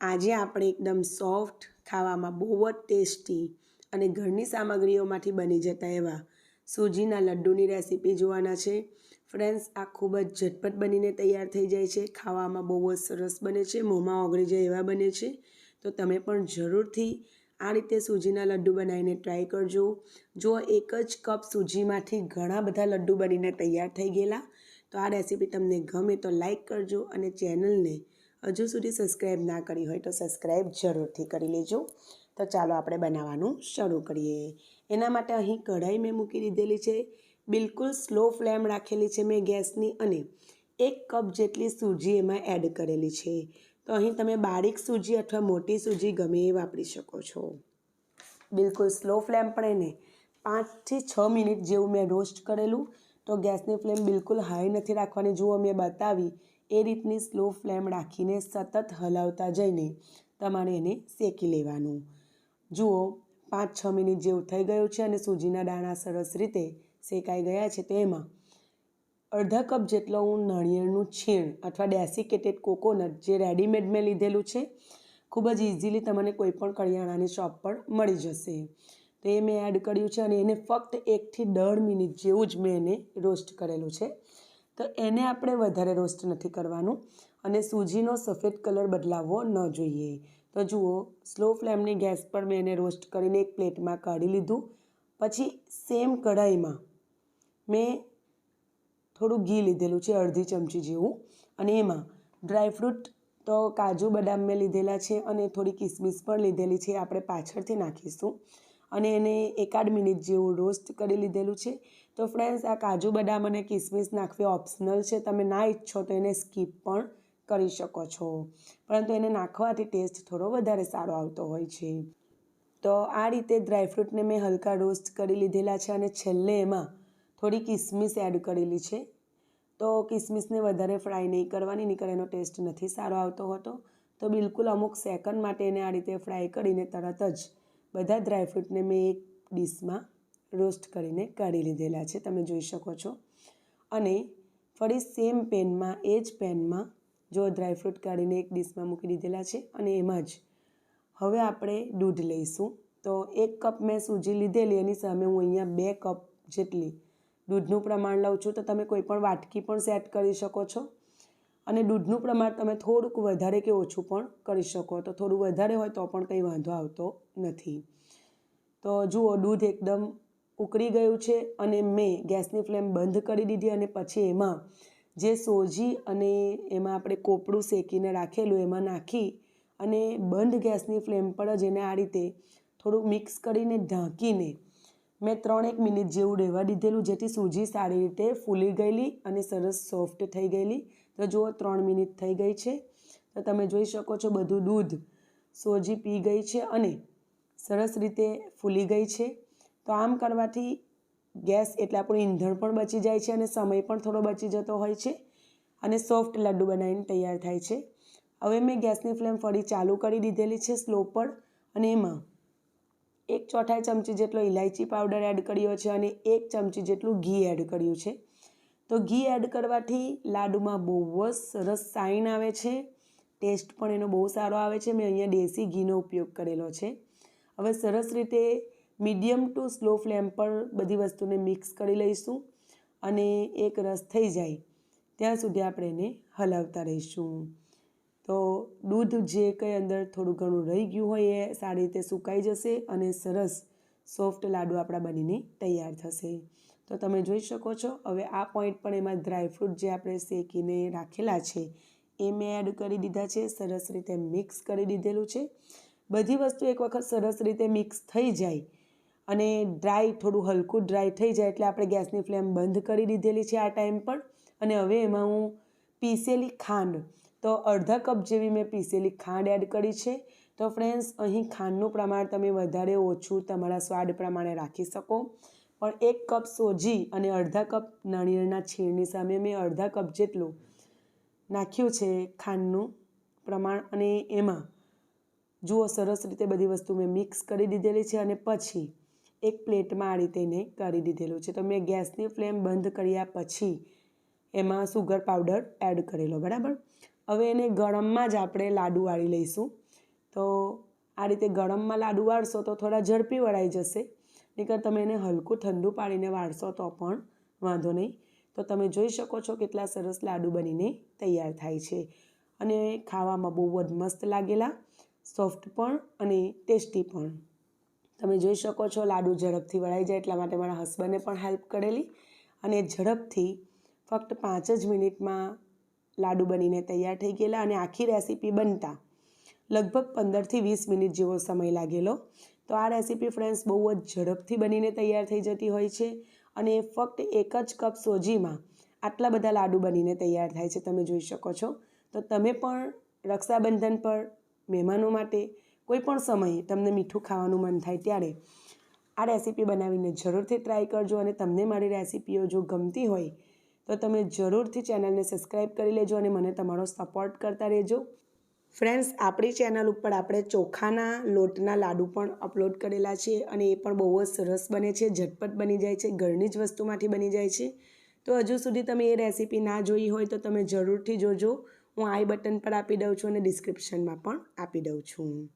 આજે આપણે એકદમ સોફ્ટ, ખાવામાં બહુ જ ટેસ્ટી અને ઘરની સામગ્રીઓમાંથી બની જતા એવા સૂજીના લડ્ડુની રેસીપી જોવાના છે. ફ્રેન્ડ્સ, આ ખૂબ જ ઝટપટ બનીને તૈયાર થઈ જાય છે. ખાવામાં બહુ જ સરસ બને છે, મોંમાં ઓગળી જાય એવા બને છે. તો તમે પણ જરૂરથી આ રીતે સૂજીના લડ્ડુ બનાવીને ટ્રાય કરજો. જો એક જ કપ સૂજીમાંથી ઘણા બધા લડ્ડુ બનીને તૈયાર થઈ ગયેલા, તો આ રેસીપી તમને ગમે તો લાઈક કરજો અને ચેનલને હજુ સુધી સબસ્ક્રાઈબ ના કરી હોય તો સબસ્ક્રાઈબ જરૂરથી કરી લેજો. તો ચાલો આપણે બનાવવાનું શરૂ કરીએ. એના માટે અહીં કઢાઈ મેં મૂકી દીધેલી છે. બિલકુલ સ્લો ફ્લેમ રાખેલી છે મેં ગેસની અને એક કપ જેટલી સૂજી એમાં એડ કરેલી છે. તો અહીં તમે બારીક સૂજી અથવા મોટી સૂજી ગમે એ વાપરી શકો છો. બિલકુલ સ્લો ફ્લેમ પણ એને પાંચથી છ મિનિટ જેવું મેં રોસ્ટ કરેલું. તો ગેસની ફ્લેમ બિલકુલ હાઈ નથી રાખવાની. જુઓ મેં બતાવી એ રીતની સ્લો ફ્લેમ રાખીને સતત હલાવતા જઈને તમારે એને શેકી લેવાનું. જુઓ, પાંચ છ મિનિટ જેવું થઈ ગયું છે અને સૂજીના દાણા સરસ રીતે શેકાઈ ગયા છે. તો એમાં અડધા કપ જેટલો હું નાળિયેરનું છીણ અથવા ડેસિકેટેડ કોકોનટ જે રેડીમેડ મેં લીધેલું છે, ખૂબ જ ઇઝીલી તમને કોઈપણ કરિયાણાની શોપ પર મળી જશે. તો એ મેં એડ કર્યું છે અને એને ફક્ત એકથી દોઢ મિનિટ જેવું જ મેં એને રોસ્ટ કરેલું છે. તો એને આપણે વધારે રોસ્ટ નથી કરવાનું અને સૂજીનો સફેદ કલર બદલાવવો ન જોઈએ. તો જુઓ, સ્લો ફ્લેમની ગેસ પર મેં એને રોસ્ટ કરીને એક પ્લેટમાં કાઢી લીધું. પછી સેમ કઢાઈમાં મેં થોડું ઘી લીધેલું છે, અડધી ચમચી જેવું. અને એમાં ડ્રાયફ્રૂટ તો કાજુ બદામ મેં લીધેલા છે અને થોડી કિસમિસ પણ લીધેલી છે આપણે પાછળથી નાખીશું. અને એને એકાદ મિનિટ જેવું રોસ્ટ કરી લીધેલું છે. તો ફ્રેન્ડ્સ આ કાજુ બદામ અને કિસમિસ નાખવી ઓપ્શનલ છે. તમે ના ઈચ્છો તો એને સ્કીપ પણ કરી શકો છો. પરંતુ એને નાખવાથી ટેસ્ટ થોડો વધારે સારો આવતો હોય છે. તો આ રીતે ડ્રાયફ્રૂટને મેં હલકા રોસ્ટ કરી લીધેલા છે અને છેલ્લે એમાં થોડી કિસમિસ એડ કરેલી છે. તો કિસમિસને વધારે ફ્રાય નહીં કરવાની નીકળે એનો ટેસ્ટ નથી સારો આવતો હોતો. તો બિલકુલ અમુક સેકન્ડ માટે એને આ રીતે ફ્રાય કરીને તરત જ બધા ડ્રાયફ્રૂટને મેં એક ડીશમાં રોસ્ટ કરીને કાઢી લીધેલા છે, તમે જોઈ શકો છો. અને ફરી સેમ પેનમાં એ જ પેનમાં જો ડ્રાયફ્રૂટ કાઢીને એક ડીશમાં મૂકી દીધેલા છે અને એમાં જ. હવે આપણે દૂધ લઈશું. તો એક કપ મેં સૂજી લીધેલી, એની સામે હું અહીંયા બે કપ જેટલી દૂધનું પ્રમાણ લઉં છું. તો તમે કોઈ પણ વાટકી પણ સેટ કરી શકો છો. અને દૂધનું પ્રમાણ તમે થોડુંક વધારે કે ઓછું પણ કરી શકો. તો થોડું વધારે હોય તો પણ કંઈ વાંધો આવતો નથી. તો જુઓ, દૂધ એકદમ ઉકળી ગયું છે અને મેં ગેસની ફ્લેમ બંધ કરી દીધી અને પછી એમાં જે સોજી અને એમાં આપણે કોપડું શેકીને રાખેલું એમાં નાખી અને બંધ ગેસની ફ્લેમ પર જ એને આ રીતે થોડુંક મિક્સ કરીને ઢાંકીને મેં ત્રણ એક મિનિટ જેવું રહેવા દીધેલું, જેથી સૂજી સારી રીતે ફૂલી ગયેલી અને સરસ સોફ્ટ થઈ ગયેલી. તો જુઓ, ત્રણ મિનિટ થઈ ગઈ છે. તો તમે જોઈ શકો છો બધું દૂધ સોજી પી ગઈ છે અને સરસ રીતે ફૂલી ગઈ છે. તો આમ કરવાથી ગેસ એટલે આપણું ઈંધણ પણ બચી જાય છે અને સમય પણ થોડો બચી જતો હોય છે અને સોફ્ટ લડ્ડુ બનાવીને તૈયાર થાય છે. હવે મેં ગેસની ફ્લેમ ફરી ચાલુ કરી દીધેલી છે સ્લો પર અને એમાં એક ચોથાઈ ચમચી જેટલો ઇલાયચી પાવડર એડ કર્યો છે અને એક ચમચી જેટલું ઘી એડ કર્યું છે. તો ઘી એડ કરવાથી લાડુમાં બહુ જ સરસ સાઈન આવે છે. ટેસ્ટ પણ એનો બહુ સારો આવે છે. મેં અહીંયા દેશી ઘીનો ઉપયોગ કરેલો છે. હવે સરસ રીતે મીડિયમ ટુ સ્લો ફ્લેમ પર બધી વસ્તુને મિક્સ કરી લઈશું અને એક રસ થઈ જાય ત્યાં સુધી આપણે એને હલાવતા રહીશું. તો દૂધ જે કંઈ અંદર થોડું ઘણું રહી ગયું હોય એ સારી રીતે સુકાઈ જશે અને સરસ સોફ્ટ લાડુ આપણા બનીને તૈયાર થશે. તો તમે જોઈ શકો છો, હવે આ પોઈન્ટ પણ એમાં ડ્રાયફ્રૂટ જે આપણે શેકીને રાખેલા છે, એ મેં એડ કરી દીધા છે, સરસ રીતે મિક્સ કરી દીધેલું છે. બધી વસ્તુ એક વખત સરસ રીતે મિક્સ થઈ જાય અને ડ્રાય થોડું હલકું ડ્રાય થઈ જાય એટલે આપણે ગેસની ફ્લેમ બંધ કરી દીધેલી છે આ ટાઈમ પર. અને હવે એમાં હું પીસેલી ખાંડ, તો અડધા કપ જેવી મેં પીસેલી ખાંડ એડ કરી છે. તો ફ્રેન્ડ્સ અહીં ખાંડનું પ્રમાણ તમે વધારે ઓછું તમારા સ્વાદ પ્રમાણે રાખી શકો. પણ એક કપ સોજી અને અડધા કપ નાળિયેરના છીણની સામે મેં અડધા કપ જેટલું નાખ્યું છે ખાંડનું પ્રમાણ અને એમાં જુઓ સરસ રીતે બધી વસ્તુ મેં મિક્સ કરી દીધેલી છે અને પછી એક પ્લેટમાં આ રીતે એને કરી દીધેલું છે. તો મેં ગેસની ફ્લેમ બંધ કર્યા પછી એમાં સુગર પાવડર એડ કરેલો, બરાબર? હવે એને ગરમમાં જ આપણે લાડુ વાળી લઈશું. તો આ રીતે ગરમમાં લાડુ વાળશો તો થોડા ઝડપી વળાઈ જશે. નહીંતર તમે એને હલકું ઠંડુ પાડીને વાળશો તો પણ વાંધો નહીં. તો તમે જોઈ શકો છો કેટલા સરસ લાડુ બનીને તૈયાર થાય છે. અને ખાવામાં બહુ જ મસ્ત લાગેલા, સોફ્ટ પણ અને ટેસ્ટી પણ. તમે જોઈ શકો છો લાડુ ઝડપથી વળાઈ જાય એટલા માટે મારા હસબન્ડે પણ હેલ્પ કરેલી. અને ઝડપથી ફક્ત પાંચ જ મિનિટમાં લાડુ બનીને તૈયાર થઈ ગયેલા અને આખી રેસીપી બનતા લગભગ પંદરથી વીસ મિનિટ જેવો સમય લાગેલો. તો આ રેસીપી ફ્રેન્ડ્સ બહુ જ ઝડપથી બનીને તૈયાર થઈ જતી હોય છે અને ફક્ત એક જ કપ સોજીમાં આટલા બધા લાડુ બનીને તૈયાર થાય છે, તમે જોઈ શકો છો. તો તમે પણ રક્ષાબંધન પર, મહેમાનો માટે, કોઈ પણ સમયે તમને મીઠું ખાવાનું મન થાય ત્યારે આ રેસીપી બનાવીને જરૂરથી ટ્રાય કરજો અને તમને મારી રેસીપીઓ જો ગમતી હોય તો તમે જરૂરથી ચેનલને સબસ્ક્રાઈબ કરી લેજો અને મને તમારો સપોર્ટ કરતા રહેજો. ફ્રેન્ડ્સ, આપણી ચેનલ ઉપર આપણે ચોખાના લોટના લાડુ પણ અપલોડ કરેલા છે અને એ પણ બહુ જ સરસ બને છે, ઝટપટ બની જાય છે, ઘરની જ વસ્તુમાંથી બની જાય છે. તો હજુ સુધી તમે એ રેસીપી ના જોઈ હોય તો તમે જરૂરથી જોજો. હું આઈ બટન પર આપી દઉં છું અને ડિસ્ક્રિપ્શનમાં પણ આપી દઉં છું.